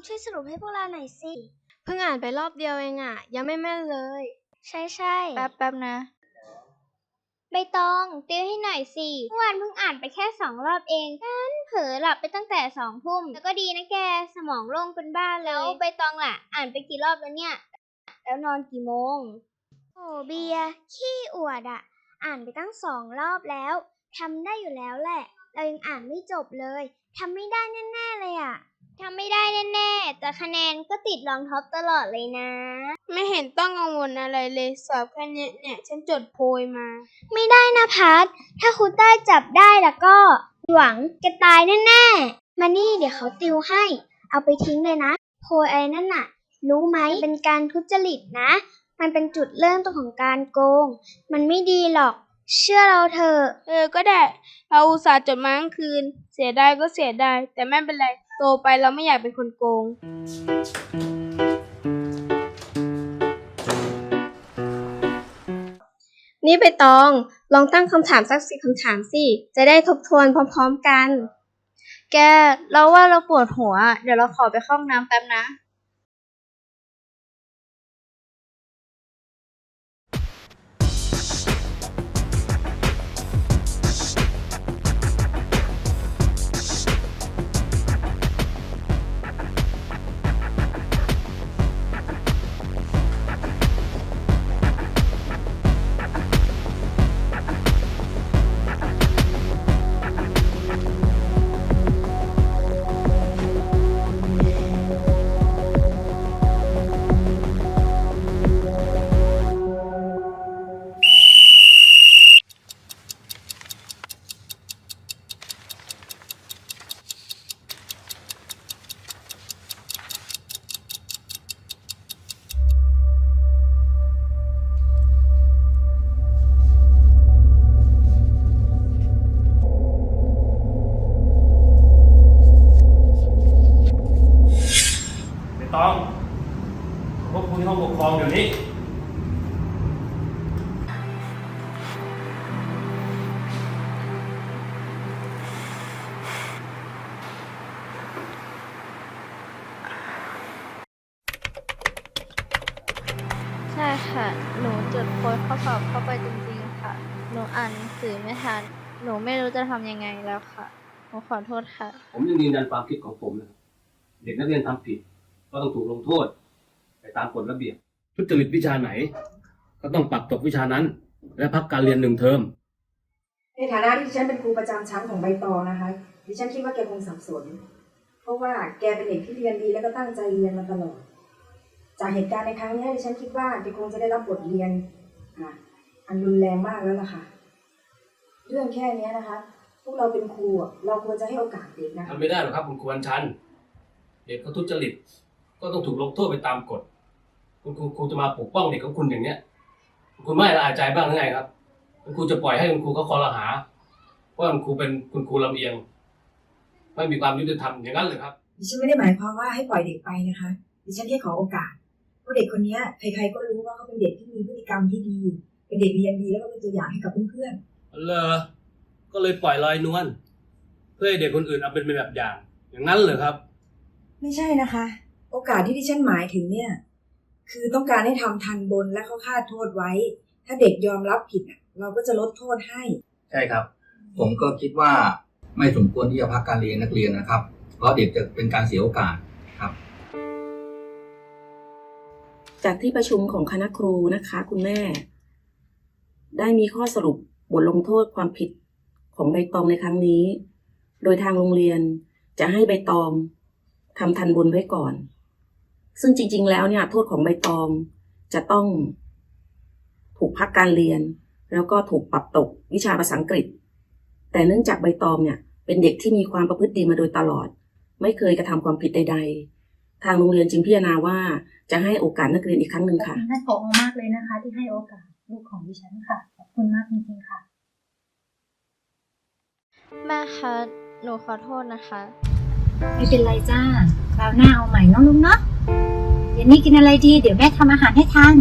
ใบตองช่วยสรุปให้พวกเราหน่อยสิ เพิ่งอ่านไปรอบเดียวเองอะยังไม่แม่นเลย ใช่ใช่แป๊บแป๊บนะ ใบตองติวให้หน่อยสิเมื่อวานเพิ่งอ่านไปแค่สองรอบเองงั้นเผลอหลับไปตั้งแต่สองทุ่มแล้วก็ดีนะแกสมองโล่งเป็นบ้าแล้วใบตองล่ะ อ่านไปกี่รอบแล้วเนี่ย แล้วนอนกี่โมง โอ้เบียร์ขี้อวดอะอ่านไปตั้งสองรอบแล้วทำได้อยู่แล้วแหละ เรายังอ่านไม่จบเลย ทำไม่ได้แน่ๆเลยอะทำไม่ได้แน่ๆ แต่คะแนนก็ติดรองท็อปตลอดเลยนะ ไม่เห็นต้องกังวลอะไรเลย สอบแค่เนี้ยเนี่ย ฉันจดโพยมา ไม่ได้นะพัดถ้าครูเต้ยจับได้แล้วก็ หวังแกตายแน่ๆ มานี่เดี๋ยวเขาติวให้ เอาไปทิ้งเลยนะ โพยอะไรนั่นน่ะ รู้ไหมเป็นการทุจริตนะ มันเป็นจุดเริ่มต้นของการโกง มันไม่ดีหรอก เชื่อเราเถอะ เออ ก็ได้ เราอุตส่าห์จดมาทั้งคืน เสียดายก็เสียดาย แต่ไม่เป็นไร โตไปเราไม่อยากเป็นคนโกง นี่ไปตอง ลองตั้งคำถามสักสิคำถามสิ จะได้ทบทวนพร้อมๆกัน แก เราว่าเราปวดหัว เดี๋ยวเราขอไปเข้าห้องน้ำแป๊บนะ ต้องพบคุณที่ห้องปกครองเดี๋ยวนี้ใช่ค่ะ หนูจดโพยข้อสอบเข้าไปจริงๆค่ะ หนูอ่านหนังสือไม่ทัน หนูไม่รู้จะทำยังไงแล้วค่ะ หนูขอโทษค่ะ ผมยังยืนยันความคิดของผมนะครับเด็กนักเรียนทำผิด ก็ต้องถูกลงโทษ ไปตามกฎระเบียบ ทุจริตวิชาไหน ก็ต้องปรับตกวิชานั้น และพักการเรียนหนึ่งเทอม ในฐานะที่ดิฉันเป็นครูประจำชั้นของใบตองนะคะ ดิฉันคิดว่าแกคงสับสน เพราะว่าแกเป็นเด็กที่เรียนดีแล้วก็ตั้งใจเรียนมาตลอด จากเหตุการณ์ในครั้งนี้ดิฉันคิดว่าแกคงจะได้รับบทเรียนอะอันรุนแรงมากแล้วล่ะค่ะ เรื่องแค่เนี้ยนะคะ พวกเราเป็นครูอะเราควรจะให้โอกาสเด็กนะคะ ทำไม่ได้หรอกครับคุณครูวันชัน เด็กเขาทุจริต ก็ต้องถูกลงโทษไปตามกฎ คุณครูครูจะมาปกป้องเด็กของคุณอย่างเนี้ย คุณไม่ละอายใจบ้างหรือไงครับ คุณครูจะปล่อยให้คุณครูเขาคอรหาว่าคุณครูเป็นคุณครูลำเอียง ไม่มีความยุติธรรมอย่างนั้นเลยครับดิฉันไม่ได้หมายความว่าให้ปล่อยเด็กไปนะคะดิฉันแค่ขอโอกาสเพราะเด็กคนเนี้ยใครๆก็รู้ว่าเขาเป็นเด็กที่มีพฤติกรรมที่ดี เป็นเด็กเรียนดีแล้วก็เป็นตัวอย่างให้กับเพื่อนๆเลอก็เลยปล่อยลอยนวลเพื่อให้เด็กคนอื่นเอาเป็นแบบอย่าง อย่างนั้นเหรอครับ ไม่ใช่นะคะ โอกาสที่ดิฉันหมายถึงเนี่ย คือต้องการให้ทำทันบนและเขาคาดโทษไว้ ถ้าเด็กยอมรับผิดอะเราก็จะลดโทษให้ ใช่ครับ ผมก็คิดว่าไม่สมควรที่จะพักการเรียนนักเรียนนะครับ เพราะเด็กจะเป็นการเสียโอกาสครับ จากที่ประชุมของคณะครูนะคะ คุณแม่ ได้มีข้อสรุปบทลงโทษความผิดของใบตองในครั้งนี้ โดยทางโรงเรียนจะให้ใบตองทำทันบนไว้ก่อน ซึ่งจริง ๆ แล้วเนี่ยโทษของใบตองจะต้องถูกพักการเรียน แล้วก็ถูกปรับตกวิชาภาษาอังกฤษ แต่เนื่องจากใบตองเนี่ยเป็นเด็กที่มีความประพฤติดีมาโดยตลอด ไม่เคยกระทำความผิดใด ๆ ทางโรงเรียนจึงพิจารณาว่าจะให้โอกาสนักเรียนอีกครั้งหนึ่งขอบค่ะคุณท่านผอมากเลยนะคะ ที่ให้โอกาสลูกของดิฉันค่ะขอบคุณมากจริงๆค่ะแม่คะหนูขอโทษนะคะ ไม่เป็นไรจ้าคราวหน้าเอาใหม่เน้องลุงเนาะเดี๋ ยวนี้กินอะไรดี เดี๋ยวแม่ทำอาหารให้ทาน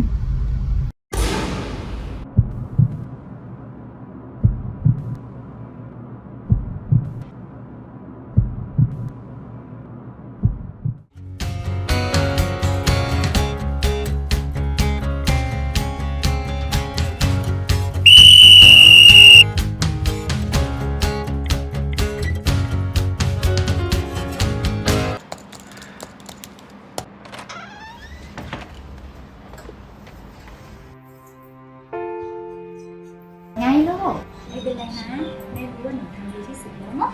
ไม่เป็นไรนะ แม่รู้ว่าหนูทำดีที่สุดแล้วเนาะ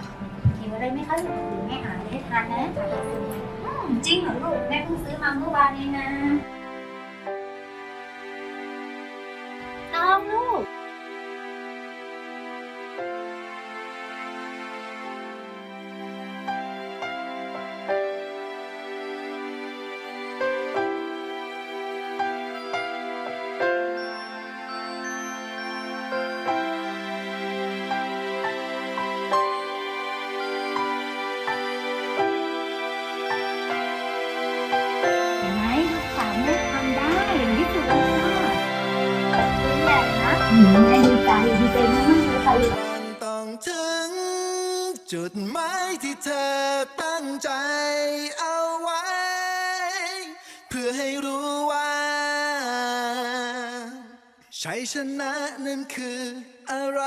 หิวอะไรไหมคะลูกหรือแม่หาอะไรให้ทานนะจริงเหรอลูก แม่เพิ่งซื้อมาเมื่อวานเองนะ น้องลูก ใหญ่นะอืมแม่ดีใจดีใจมากเลยค่ะต้องถึง จุดหมายที่เธอตั้งใจเอาไว้ เพื่อให้รู้ว่าชัยชนะนั้นคืออะไร